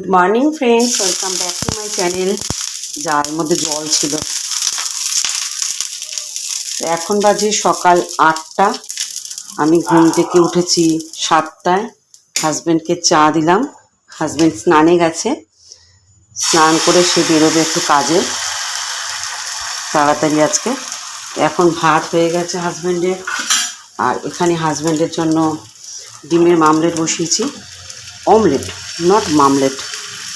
Good morning friends welcome back to my channel যার মধ্যে জল ছিল। এখন বাজে সকাল আটটা। আমি ঘুম থেকে উঠেছি সাতটায়। হাজব্যান্ডকে চা দিলাম। হাজব্যান্ড স্নানে গেছে। স্নান করে সে বেরোবে একটু কাজে। তাড়াতাড়ি আজকে। এখন ভাত হয়ে গেছে হাজব্যান্ডের আর এখানে হাজব্যান্ডের জন্য ডিমের মামলেট বসিয়েছি। অমলেট নট মামলেট।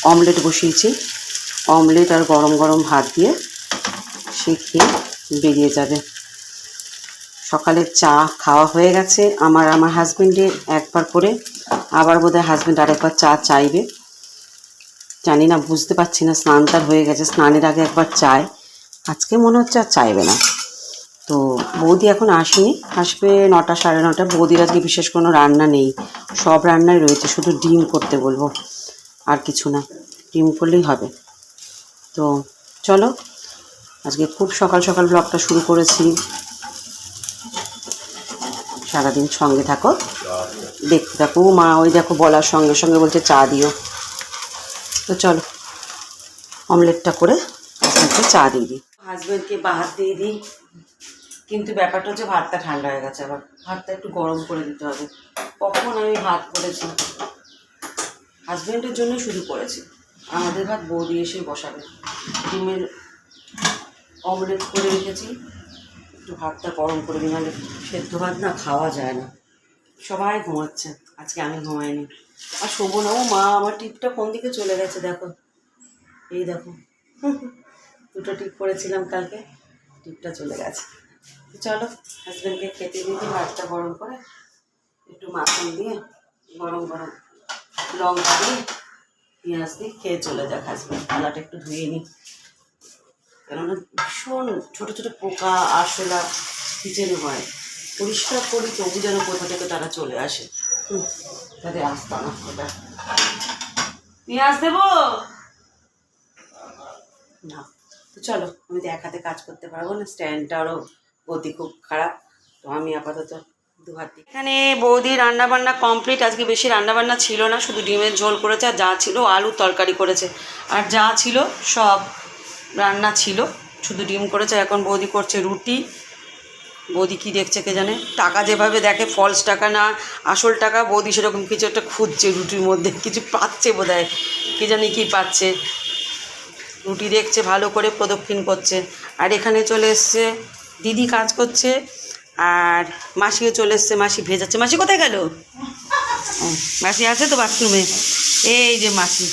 অমলেট বসিয়েছি। অমলেট আর গরম গরম ভাত দিয়ে সে খেয়ে বেরিয়ে যাবে। সকালের চা খাওয়া হয়ে গেছে। আমার আমার হাজব্যান্ডের একবার করে। আবার বোধহয় হাজব্যান্ড আরেকবার চা চাইবে। জানি না, বুঝতে পারছি না, স্নান তার হয়ে গেছে। স্নানের আগে একবার চায়। আজকে মনে হচ্ছে আর চাইবে না। তো বৌদি এখন আসেনি। আসবে নটা সাড়ে নটা। বৌদির আজকে বিশেষ কোনো রান্না নেই। সব রান্নাই রয়েছে। শুধু ডিম করতে বলব। আর কিছু না, ডিম করলেই হবে। তো চলো, আজকে খুব সকাল সকাল ব্লগটা শুরু করেছি। সারাদিন সঙ্গে থাকো, দেখতে থাকো। মা, ওই দেখো বলার সঙ্গে সঙ্গে বলছে চা দিও। তো চলো অমলেটটা করে হাজব্যান্ডকে চা দিয়ে দিই। হাজব্যান্ডকে ভাত দিয়ে দিই, কিন্তু ব্যাপারটা হচ্ছে ভাতটা ঠান্ডা হয়ে গেছে আবার। ভাতটা একটু গরম করে দিতে হবে। কখন আমি ভাত করেছি? হাজব্যান্ডের জন্য শুরু করেছি। আমাদের ভাত বৌদি এসে বসাবে। ডিমের অমলেট করে রেখেছি। একটু ভাতটা গরম করে দিই নাহলে সেদ্ধ ভাত না খাওয়া যায় না। সবাই ঘুমাচ্ছে। আজকে আমি ঘুমাইনি। আর শোবো না। ও মা, আমার টিপটা কোন দিকে চলে গেছে দেখো। এই দেখো। দুটো টিপ করেছিলাম কালকে। টিপটা চলে গেছে। চলো হাজব্যান্ডকে খেতে দিতে ভাতটা গরম করে একটু মাখন দিয়ে গরম গরম লঙ্কা দিয়ে পেঁয়াজ দিয়ে খেয়ে চলে যাক হাজব্যান্ড থালাটা একটু ধুয়ে নিই। কেননা ভীষণ ছোটো ছোটো পোকা, আরশোলা কিচেনে হয়। পরিষ্কার করি তবু যেন কোথা থেকে তারা চলে আসে। তাদের আসতাম না ওটা পেঁয়াজ দেবো? না। তো চলো, আমি তো এক হাতে কাজ করতে পারব না। স্ট্যান্ডটারও গতি খুব খারাপ। তো আমি আপাতত দু হাত দিয়ে এখানে বৌদি রান্না বান্না কমপ্লিট আজকে বেশি রান্না বান্না ছিল না, শুধু ডিমের ঝোল করেছে আর যা ছিল আলুর তরকারি করেছে। আর যা ছিল সব রান্না ছিল, শুধু ডিম করেছে। এখন বৌদি করছে রুটি। বৌদি কি দেখছে কে জানে? টাকা যেভাবে দেখে ফলস টাকা না, আসল টাকা, বৌদি সেরকম কিছু একটা খুঁজছে রুটির মধ্যে, কিছু পাচ্ছে বোধ হয় কে জানি কী পাচ্ছে। রুটি দেখছে, ভালো করে প্রদক্ষিণ করছে। আর এখানে চলে এসছে, দিদি কাজ করছে। আর মাসিও চলে এসছে, মাসি ভেজাচ্ছে। মাসি কোথায় গেল? মাসি আছে তো বাথরুমে? এই যে মাসি,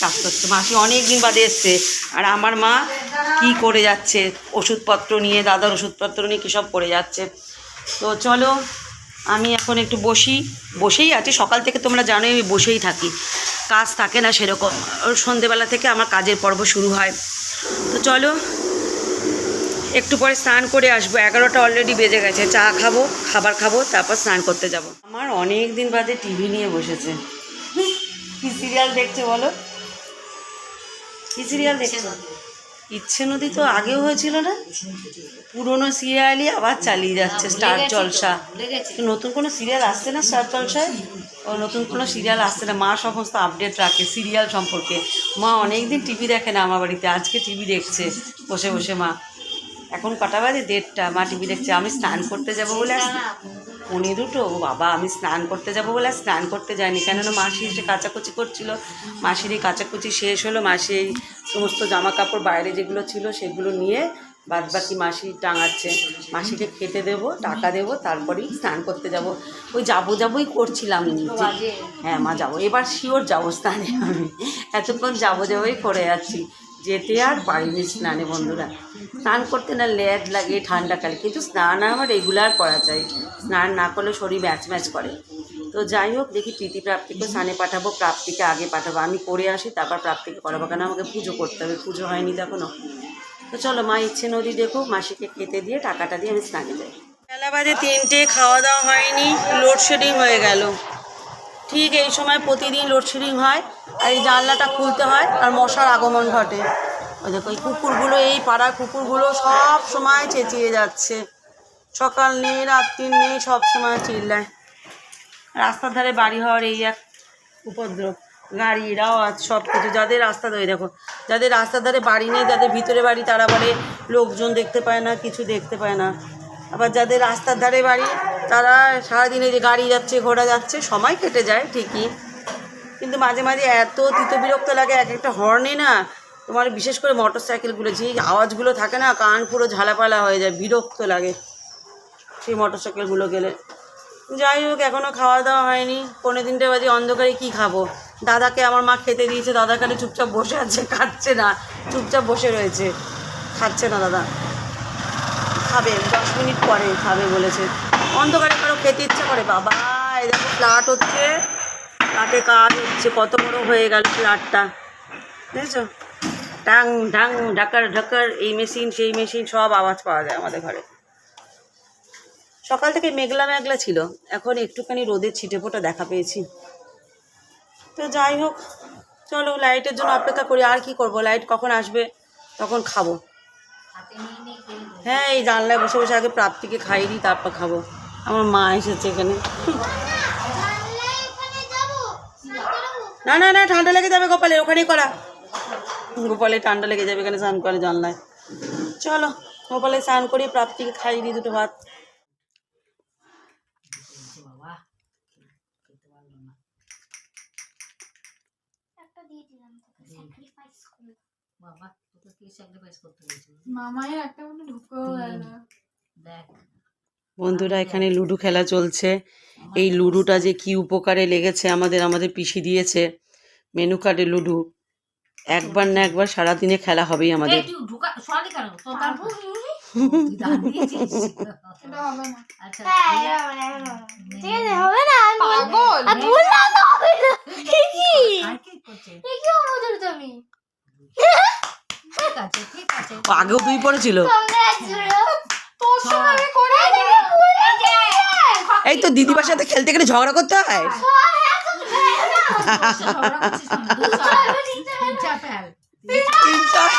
কাজ করছে। মাসি অনেক দিন বাদে এসছে। আর আমার মা কি করে যাচ্ছে? ওষুধপত্র নিয়ে, দাদার ওষুধপত্র নিয়ে কী সব করে যাচ্ছে। তো চলো, আমি এখন একটু বসি। বসেই আছি। সকাল থেকে তোমরা জানোই, আমি বসেই থাকি। কাজ থাকে না সেরকম। সন্ধেবেলা থেকে আমার কাজের পর্ব শুরু হয়। তো চলো একটু পরে স্নান করে আসব। এগারোটা অলরেডি বেজে গেছে। চা খাব খাবার খাব তারপর স্নান করতে যাব। আমার অনেক দিন বাদে টিভি নিয়ে বসেছে। কি সিরিয়াল দেখছে বলো? কি সিরিয়াল দেখছে? ইচ্ছে নদী। তো আগেও হয়েছিল না? পুরনো সিরিয়ালই আবার চালিয়ে যাচ্ছে স্টার জলসা। নতুন কোনো সিরিয়াল আসছে না স্টার জলসায়? ও নতুন কোনো সিরিয়াল আসছে না। মা সমস্ত আপডেট রাখে সিরিয়াল সম্পর্কে। মা অনেক দিন টিভি দেখে না আমার বাড়িতে। আজকে টিভি দেখছে বসে বসে মা। এখন কটা বাজে? দেড়টা। মা টিভি দেখছে আমি স্নান করতে যাব বলে পৌনে দুটো। ও বাবা আমি স্নান করতে যাব বলে স্নান করতে যাইনি। কেননা মাসি এসে কাচাকুচি করছিল মাসির এই কাচাকুচি শেষ হলো মাসি এই সমস্ত জামা কাপড় বাইরে যেগুলো ছিল সেগুলো নিয়ে বাদ বাকি মাসি টাঙাচ্ছে। মাসিকে খেতে দেবো টাকা দেবো তারপরেই স্নান করতে যাব। ওই যাব যাবোই করছিলাম হ্যাঁ মা যাব। এবার শিওর যাব স্নানে আমি। এতক্ষণ যাব যাবোই করে যাচ্ছি। যেতে আর পারিনি স্নানে বন্ধুরা। স্নান করতে না লেট লাগে ঠান্ডাকালে কিন্তু স্নান আমার রেগুলার করা চাই স্নান না করলে শরীর ম্যাচ ম্যাচ করে। তো যাই হোক, দেখি প্রীতি প্রাপ্তিকে স্নানে পাঠাবো, প্রাপ্তিকে আগে পাঠাবো। আমি করে আসি, তারপর প্রাপ্তিকে করাবো। কেন আমাকে পুজো করতে হবে? পুজো হয়নি তো এখনও। তো চলো, মা ইচ্ছে নদী দেখো, মাসিকে খেতে দিয়ে টাকাটা দিয়ে আমি স্নানে যাই। বেলা বাজে তিনটে খাওয়া দাওয়া হয়নি লোডশেডিং হয়ে গেল। ঠিক এই সময় প্রতিদিন লোডশেডিং হয়, আর এই জানলাটা খুলতে হয়, আর মশার আগমন ঘটে। ওই দেখো, এই কুকুরগুলো, এই পাড়ার কুকুরগুলো সব সময় চেঁচিয়ে যাচ্ছে। সকাল নেই, রাত্রি নেই, সব সময় চিল্লায়। রাস্তার ধারে বাড়ি হওয়ার এই এক উপদ্রব গাড়ির আওয়াজ সব কিছু, যাদের রাস্তা ধরে, দেখো, যাদের রাস্তার ধারে বাড়ি নেই, যাদের ভিতরে বাড়ি, তারা বলে লোকজন দেখতে পায় না, কিছু দেখতে পায় না। আবার যাদের রাস্তার ধারে বাড়ি, তারা সারাদিনে যে গাড়ি যাচ্ছে, ঘোড়া যাচ্ছে, সময় কেটে যায়, ঠিকই। কিন্তু মাঝে মাঝে এত তিত বিরক্ত লাগে, এক একটা হর্নে না তোমার বিশেষ করে মোটর সাইকেলগুলো যে আওয়াজগুলো থাকে না, কান পুরো ঝালাপালা হয়ে যায়, বিরক্ত লাগে সেই মোটর সাইকেলগুলো গেলে। যাই হোক এখনও খাওয়া দাওয়া হয়নি। পনেরো তিনটে বাজে, অন্ধকারে কি খাব? দাদাকে আমার মা খেতে দিয়েছে, দাদা খালি চুপচাপ বসে আছে, খাচ্ছে না, চুপচাপ বসে রয়েছে। খাচ্ছে না দাদা। খাবে, দশ মিনিট পরে খাবে বলেছে। অন্ধকারে কারও খেতে ইচ্ছা করে? বাবা, এই দেখো ফ্ল্যাট হচ্ছে। ফ্ল্যাটে কাজ হচ্ছে, কত বড় হয়ে গেল ফ্ল্যাটটা বুঝেছ ডাং ডাং ঢাকার ঢাকার এই মেশিন সেই মেশিন সব আওয়াজ পাওয়া যায় আমাদের ঘরে। সকাল থেকে মেঘলা মেঘলা ছিল। এখন একটুখানি রোদের ছিটে ফোটা দেখা পেয়েছি। তো যাই হোক চলো লাইটের জন্য অপেক্ষা করি। আর কি করব? লাইট কখন আসবে? তখন খাব। হ্যাঁ এই জানলায় বসে বসে আগে প্রাপ্তিকে খাইয়ে দিই তারপর খাব। আমার মা এসেছে এখানে। না না না ঠান্ডা লেগে যাবে কপালে ওখানেই করা। গোপালে ঠান্ডা লেগে যাবে এখানে স্নান করে জানলায়। চলো গোপালে স্নান করি প্রাপ্তিকে খাইয়ে দিই দুটো ভাত। বাবা তোকে কি স্যাক্রিফাইস করতে হয়েছিল মামায়ের একটা ঢুকেও গেল। দেখ। বন্ধুরা এখানে লুডো খেলা চলছে। এই লুডোটা যে কি উপকারে লেগেছে আমাদের আমাদের পিসি দিয়েছে। মেনু কার্ডে লুডো। একবার না একবার সারাদিনে খেলা হবেই আমাদের। তুই তুই আচ্ছা আগেও দুই পড়েছিল। এই তো দিদিবার সাথে খেলতে গেলে ঝগড়া করতে হয় ঝগড়া করছিস কেন? দু চার, তিন চার ফেল। তিন ছয়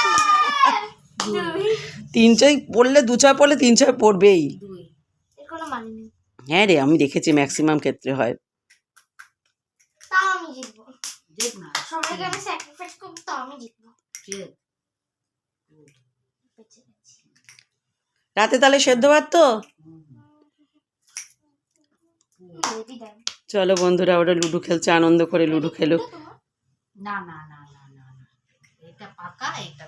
তিন ছয় পড়লে দু ছয় পড়লে তিন ছয় পড়বেই। মানে নেই। হ্যাঁ রে আমি দেখেছি ম্যাক্সিমাম ক্ষেত্রে হয়। তাও আমি জিতবো। দেখ না সবাইকে আমি স্যাক্রিফাইস করব তাও আমি জিতবো। ঠিক বেঁচে গেছি। রাতে তাহলে সেদ্ধ ভাত তো? চলো বন্ধুরা ওরা লুডো খেলছে আনন্দ করে লুডো খেলো না না না না না না। এটা পাকা এটা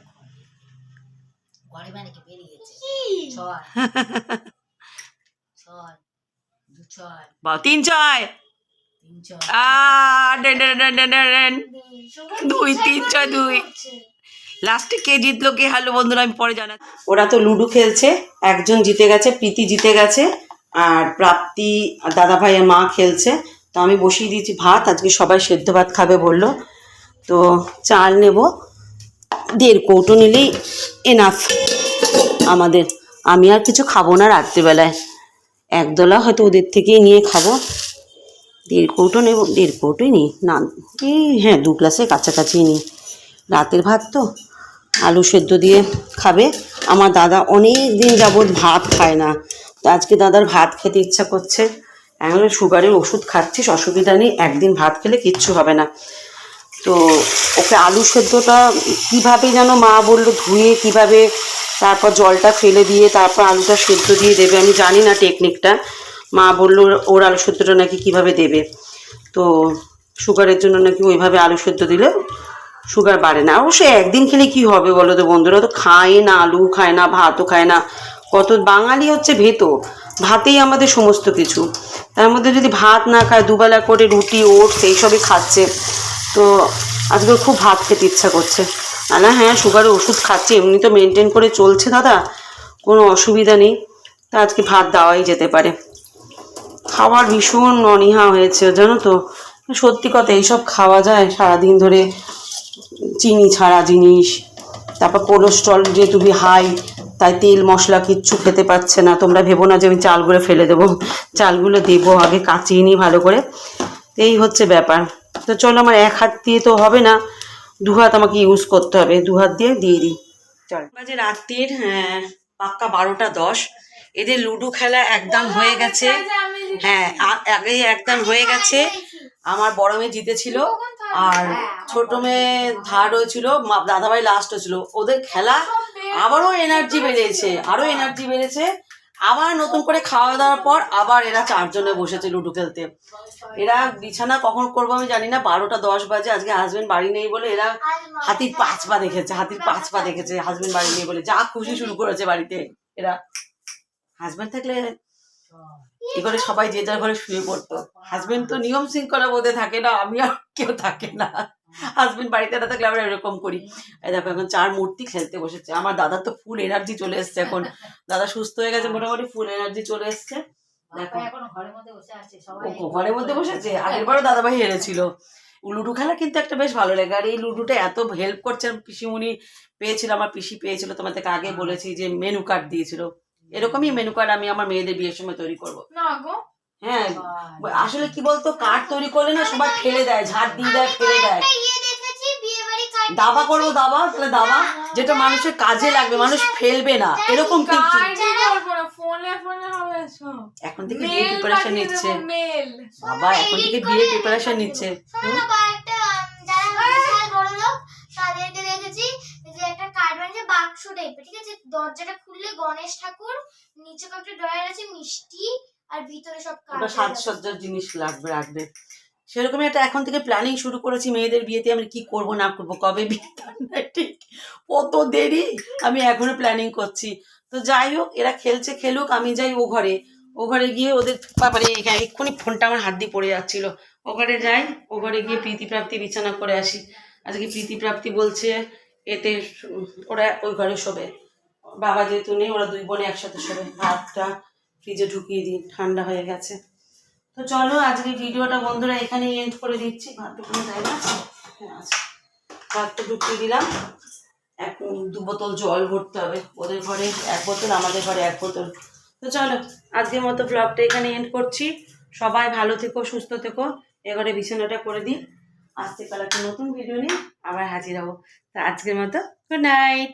ঘর মানে কি? বেরিয়েছে ছয়। ছয়। দু ছয়। বা তিন ছয়। দুই, তিন, ছয়, দুই। লাস্টে কে জিতলো কে হারলো বন্ধুরা আমি পরে জানা ওরা তো লুডো খেলছে একজন জিতে গেছে প্রীতি জিতে গেছে আর প্রাপ্তি আর দাদা ভাই আর মা খেলছে। তো আমি বসিয়ে দিয়েছি ভাত আজকে সবাই সেদ্ধ ভাত খাবে বলল। তো চাল নেব। দেড় কৌটো নিলেই এনাফ আমাদের, আমি আর কিছু খাব না রাত্রিবেলায়। একদলা হয়তো ওদের থেকেই নিয়ে খাব। দেড় কৌটো নেব দেড় কৌটোই নিই। না, এই হ্যাঁ দু গ্লাসের কাছাকাছি নিই। রাতের ভাত তো, আলু সেদ্ধ দিয়ে খাবে। আমার দাদা অনেক দিন যাবৎ ভাত খায় না। তো আজকে দাদার ভাত খেতে ইচ্ছা করছে। এখন সুগারের ওষুধ খাচ্ছিস, অসুবিধা নেই। একদিন ভাত খেলে কিচ্ছু হবে না। তো ওকে আলু সেদ্ধটা কীভাবে যেন মা বলল ধুয়ে, কীভাবে তারপর জলটা ফেলে দিয়ে তারপর আলুটা সেদ্ধ দিয়ে দেবে, আমি জানি না টেকনিকটা মা বলল ওর আলু সেদ্ধটা নাকি কীভাবে দেবে। তো সুগারের জন্য নাকি ওইভাবে আলু সেদ্ধ দিলে সুগার বাড়ে না। অবশ্যই একদিন খেলে কি হবে বলো তো বন্ধুরা? তো খায় না আলু, খায় না ভাতও খায় না। কত বাঙালি হচ্ছে ভেতো ভাতেই আমাদের সমস্ত কিছু। তার মধ্যে যদি ভাত না খায়, দুবেলা করে রুটি, ওটস এইসবই খাচ্ছে। তো আজকে খুব ভাত খেতে ইচ্ছা করছে। না হ্যাঁ সুগারের ওষুধ খাচ্ছে, এমনি তো মেনটেন করে চলছে দাদা, কোনো অসুবিধা নেই। তা আজকে ভাত দেওয়াই যেতে পারে। খাবার ভীষণ অনীহা হয়েছে, জানো তো। সত্যি কথা, এইসব খাওয়া যায় সারাদিন ধরে। চিনি ছাড়া জিনিস, তারপর কোলেস্ট্রল যেহেতু হাই তাই তেল, মশলা কিচ্ছু খেতে পাচ্ছে না। তোমরা ভেবো না যে আমি চালগুলো ফেলে দেবো। চালগুলো দেবো আগে, কাচিয়ে নিই ভালো করে। এই হচ্ছে ব্যাপার। তো চলো আমার এক হাত দিয়ে তো হবে না, দু হাত আমাকে ইউজ করতে হবে। দু হাত দিয়ে দিয়ে দিই। চল। বাজে রাত্রির হ্যাঁ পাক্কা বারোটা দশ। এদের লুডো খেলা একদম হয়ে গেছে। হ্যাঁ আগে একদম হয়ে গেছে। আমার বড় মেয়ে জিতেছিল, আর ছোট মেয়ে থার্ড হয়েছিল দাদাভাই লাস্ট হয়েছিল। ওদের খেলা আবারও এনার্জি বেড়েছে, আরও এনার্জি বেড়েছে। আবার নতুন করে খাওয়া দাওয়ার পর আবার এরা চারজনে বসেছে লুডো খেলতে। এরা বিছানা কখন করব আমি জানি না, বারোটা দশ বাজে, আজকে হাজবেন্ড বাড়ি নেই বলে এরা হাতির পাঁচ পা দেখেছে, হাতির পাঁচ পা দেখেছে হাজবেন্ড বাড়ি নেই বলে। যা খুশি শুরু করেছে বাড়িতে এরা। হাজবেন্ড থাকলে এ করে সবাই যে যার ঘরে শুয়ে পড়তো। হাজবেন্ড তো নিয়ম শৃঙ্খলা বোধে থাকে না, আমি আর কেউ থাকে না। হাজবেন্ড বাড়িতে না থাকলে আমরা এরকম করি। দেখো এখন চার মূর্তি খেলতে বসেছে। আমার দাদার তো ফুল এনার্জি চলে এসছে এখন। দাদা সুস্থ হয়ে গেছে মোটামুটি ফুল এনার্জি চলে এসছে। দেখো। ঘরের মধ্যে বসেছে? আগের বারও দাদাভাই হেরেছিল। লুডো খেলা কিন্তু একটা বেশ ভালো লাগে। আর এই লুডোটা এত হেল্প করছে পিসিমুনি পেয়েছিল আমার পিসি পেয়েছিল তোমাদেরকে আগে বলেছি যে মেনু কার্ড দিয়েছিল। এরকমই মেনু কার্ড আমি আমার মেয়েদের বিয়ের সময় তৈরি করব। না গো। হ্যাঁ আসলে কি বলতো কার্ড তৈরি করলে না সবাই ফেলে দেয় ঝাড় দিয়ে দেয় ফেলে দেয়। ইয়ে দেখেছি বিয়ে বাড়ি কার্ড দাবা করব দাবা তাহলে দাবা যেটা মানুষের কাজে লাগবে মানুষ ফেলবে না এরকম কিন্তু। এখন থেকে বিয়ে প্রিপারেশন নিচ্ছে। বাবা এখন থেকে বিয়ে প্রিপারেশন নিচ্ছে। শোনো না কয়েকটা উম, যারা বিশাল বড় লোক তাদেরকে দেখেছি যে একটা কার্ড বানিয়েছে বাক্স টাইপের ঠিক আছে? দরজাটা খুললে গণেশ ঠাকুর নিচে কয়েকটা ড্রয়ার আছে মিষ্টি আর ভিতরে সব ওটা সাজসজ্জার জিনিস লাগবে রাখবে সেরকমই একটা এখন থেকে প্ল্যানিং শুরু করেছি মেয়েদের বিয়েতে আমি কি করব না করব কবে বিয়ে ঠিক। কত দেরি আমি এখনও প্ল্যানিং করছি। তো যাই হোক এরা খেলছে খেলুক আমি যাই ও ঘরে। ও ঘরে গিয়ে ওদের বাবারে এখানে এক্ষুনি ফোনটা আমার হাত দিয়ে পড়ে যাচ্ছিল। ও ঘরে যাই ও ঘরে গিয়ে প্রীতি প্রাপ্তি বিছানা করে আসি। আজকে প্রীতি প্রাপ্তি বলছে এতে ওরা ওই ঘরে শোবে। বাবা যেহেতু নেই ওরা দুই বোনে একসাথে শোবে। ভাতটা ফ্রিজে ঢুকিয়ে দিই, ঠান্ডা হয়ে গেছে। তো চলো, আজকে ভিডিওটা বন্ধুরা এখানে এন্ড করে দিচ্ছি। ভাতটুকুনো জায়গা না হ্যাঁ আছে। ভাতটা ঢুকিয়ে দিলাম। এক দু বোতল জল ভরতে হবে। ওদের ঘরে এক বোতল, আমাদের ঘরে এক বোতল। তো চলো, আজকের মতো ব্লগটা এখানে এন্ড করছি। সবাই ভালো থেকো, সুস্থ থেকো। এবারে বিছানাটা করে দিই। আজ থেকে কাল একটা নতুন ভিডিও নিয়ে আবার হাজির হব। তো আজকের মতো গুড নাইট